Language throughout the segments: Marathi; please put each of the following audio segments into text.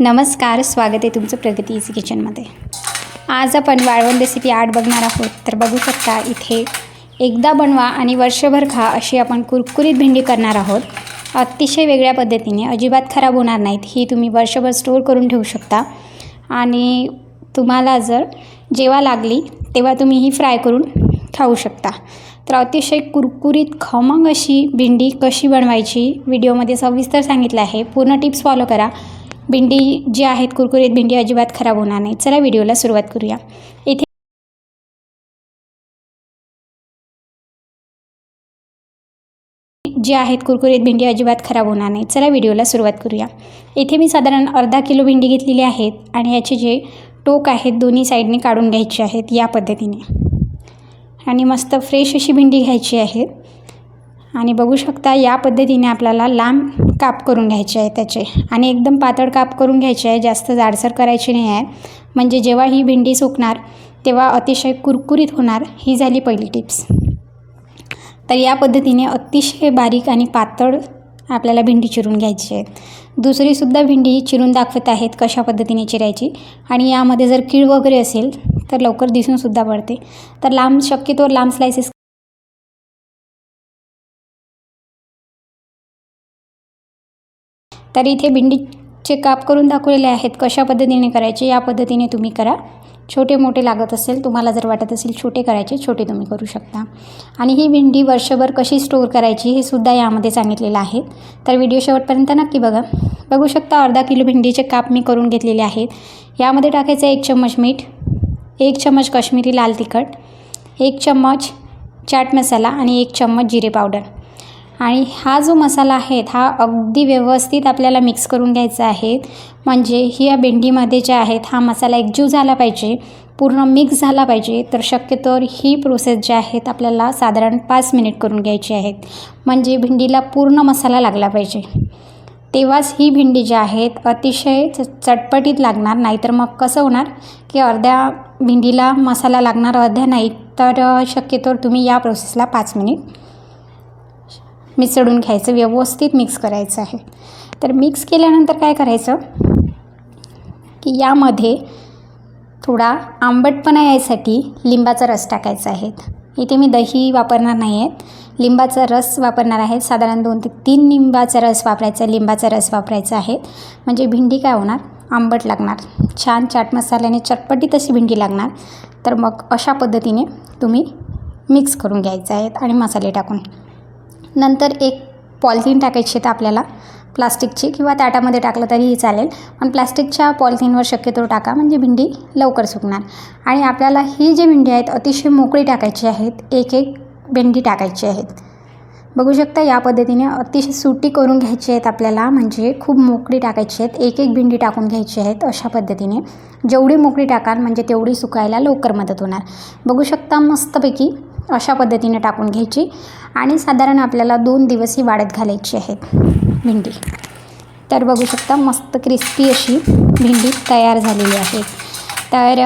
नमस्कार स्वागत आहे तुमचं प्रगती इझी किचनमध्ये आज आपण वाळवण रेसिपी आठ बघणार आहोत. तर बघू शकता इथे एकदा बनवा आणि वर्षभर खा अशी आपण कुरकुरीत भेंडी करणार आहोत. अतिशय वेगळ्या पद्धतीने अजिबात खराब होणार नाहीत. ही तुम्ही वर्षभर स्टोअर करून ठेवू शकता. आणि तुम्हाला जर जेव्हा लागली तेव्हा तुम्ही ही फ्राय करून खाऊ शकता. तर अतिशय कुरकुरीत खमंग अशी भेंडी कशी बनवायची व्हिडिओमध्ये सविस्तर सांगितलं आहे. पूर्ण टिप्स फॉलो करा. भेंडी जी आहेत कुरकुरीत भेंडी अजिबात खराब होणार नाही. चला व्हिडिओला सुरुवात करूया. इथे जी आहेत कुरकुरीत भेंडी अजिबात खराब होणार नाही. चला व्हिडिओला सुरुवात करूया. इथे मी साधारण अर्धा किलो भेंडी घेतलेली आहेत आणि याचे जे टोक आहेत दोन्ही साईडने काढून घ्यायचे आहेत या पद्धतीने. आणि मस्त फ्रेश अशी भेंडी घ्यायची आहे. आणि बघू शकता या पद्धतीने आपल्याला लांब काप करून घ्यायचे आहे त्याचे. आणि एकदम पातळ काप करून घ्यायचे आहे जास्त जाडसर करायची नाही आहे. म्हणजे जेव्हा ही भेंडी सुकणार तेव्हा अतिशय कुरकुरीत होणार ही झाली पहिली टिप्स. तर या पद्धतीने अतिशय बारीक आणि पातळ आपल्याला भेंडी चिरून घ्यायची आहे. दुसरीसुद्धा भेंडी चिरून दाखवत आहेत कशा पद्धतीने चिरायची. आणि यामध्ये जर कीड वगैरे असेल तर लवकर दिसूनसुद्धा पडते. तर लांब शक्यतो लांब स्लायसेस तर इथे भेंडीचे काप करून दाखवलेले आहेत. कशा पद्धतीने करायचे या पद्धतीने तुम्ही करा. छोटे मोठे लागत असेल तुम्हाला जर वाटत असेल छोटे करायचे छोटे तुम्ही करू शकता. आणि ही भेंडी वर्षभर कशी स्टोअर करायची हे सुद्धा यामध्ये सांगितलेलं आहे. तर व्हिडिओ शेवटपर्यंत नक्की बघा. बघू शकता अर्धा किलो भेंडीचे काप मी करून घेतलेले आहेत. यामध्ये टाकायचं एक चम्मच मीठ एक चम्मच काश्मीरी लाल तिखट एक चम्मच चाट मसाला आणि एक चम्मच जिरे पावडर. आणि हा जो मसाला आहे हा अगदी व्यवस्थित आपल्याला मिक्स करून घ्यायचा आहे. म्हणजे ही या भेंडीमध्ये जे आहेत हा मसाला एकजीव झाला पाहिजे पूर्ण मिक्स झाला पाहिजे तर शक्यतोवर ही प्रोसेस जी आहेत आपल्याला साधारण पाच मिनिट करून घ्यायची आहेत म्हणजे भेंडीला पूर्ण मसाला लागला पाहिजे. तेव्हाच ही भेंडी जी आहेत अतिशय च चटपटीत लागणार नाहीतर मग कसं होणार की अर्ध्या भेंडीला मसाला लागणार अर्ध्या नाही तर शक्यतोवर तुम्ही या प्रोसेसला पाच मिनिट मिसळून घ्यायचं व्यवस्थित मिक्स करायचं आहे. तर मिक्स केल्यानंतर काय करायचं? की यामध्ये थोडा आंबटपणा यायसाठी लिंबाचा रस टाकायचा आहे. इथे मी दही वापरणार नाही आहेत लिंबाचा रस वापरणार आहे. साधारण दोन ते तीन लिंबाचा रस वापरायचा लिंबाचा रस वापरायचा आहे. म्हणजे भेंडी काय होणार? आंबट लागणार. छान चाट मसाल्याने चटपटी तशी भेंडी लागणार. तर मग अशा पद्धतीने तुम्ही मिक्स करून घ्यायचं आहेत आणि मसाले टाकून. नंतर एक पॉलिथिन टाकायची आहेत आपल्याला प्लास्टिकची किंवा ताटामध्ये टाकलं तरीही चालेल. पण प्लास्टिकच्या पॉलिथिनवर शक्यतो टाका म्हणजे भिंडी लवकर सुकणार. आणि आपल्याला ही जी भिंडी आहेत अतिशय मोकळी टाकायची आहेत एक एक भेंडी टाकायची आहेत. बघू शकता या पद्धतीने अतिशय सुटी करून घ्यायची आहेत आपल्याला म्हणजे खूप मोकळी टाकायची आहेत एक एक भिंडी टाकून घ्यायची आहेत अशा पद्धतीने. जेवढी मोकळी टाकाल म्हणजे तेवढी सुकायला लवकर मदत होणार. बघू शकता मस्तपैकी अशा पद्धतीने टाकून घ्यायची. आणि साधारण आपल्याला दोन दिवस ही वाढत घालायची आहेत भेंडी. तर बघू शकता मस्त क्रिस्पी अशी भेंडी तयार झालेली आहे. तर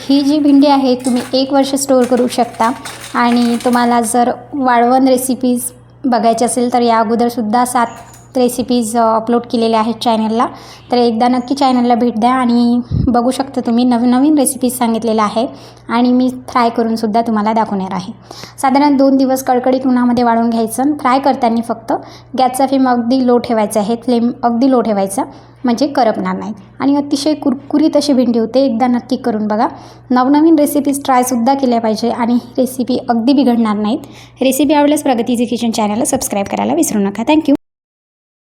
ही जी भेंडी आहे तुम्ही एक वर्ष स्टोअर करू शकता. आणि तुम्हाला जर वाळवण रेसिपीज बघायची असेल तर या अगोदरसुद्धा सात रेसिपीज अपलोड केलेल्या आहेत चॅनलला तर एकदा नक्की चॅनलला भेट द्या आणि बघू शकता तुम्ही नवीन नवीन रेसिपीज सांगितलेल्या आहे आणि मी फ्राय करूनसुद्धा तुम्हाला दाखवणार आहे. साधारण दोन दिवस कडकडीत उन्हामध्ये वाळून घ्यायचं. फ्राय करताना फक्त गॅसचा फ्लेम अगदी लो ठेवायचा आहे. फ्लेम अगदी लो ठेवायचा. म्हणजे करपणार नाही आणि अतिशय कुरकुरीत अशी भेंडी होते. एकदा नक्की करून बघा. नवनवीन रेसिपीज ट्रायसुद्धा केल्या पाहिजे आणि रेसिपी अगदी बिघडणार नाहीत. रेसिपी आवडल्यास प्रगतीचे किचन चॅनलला सबस्क्राईब करायला विसरू नका. थँक्यू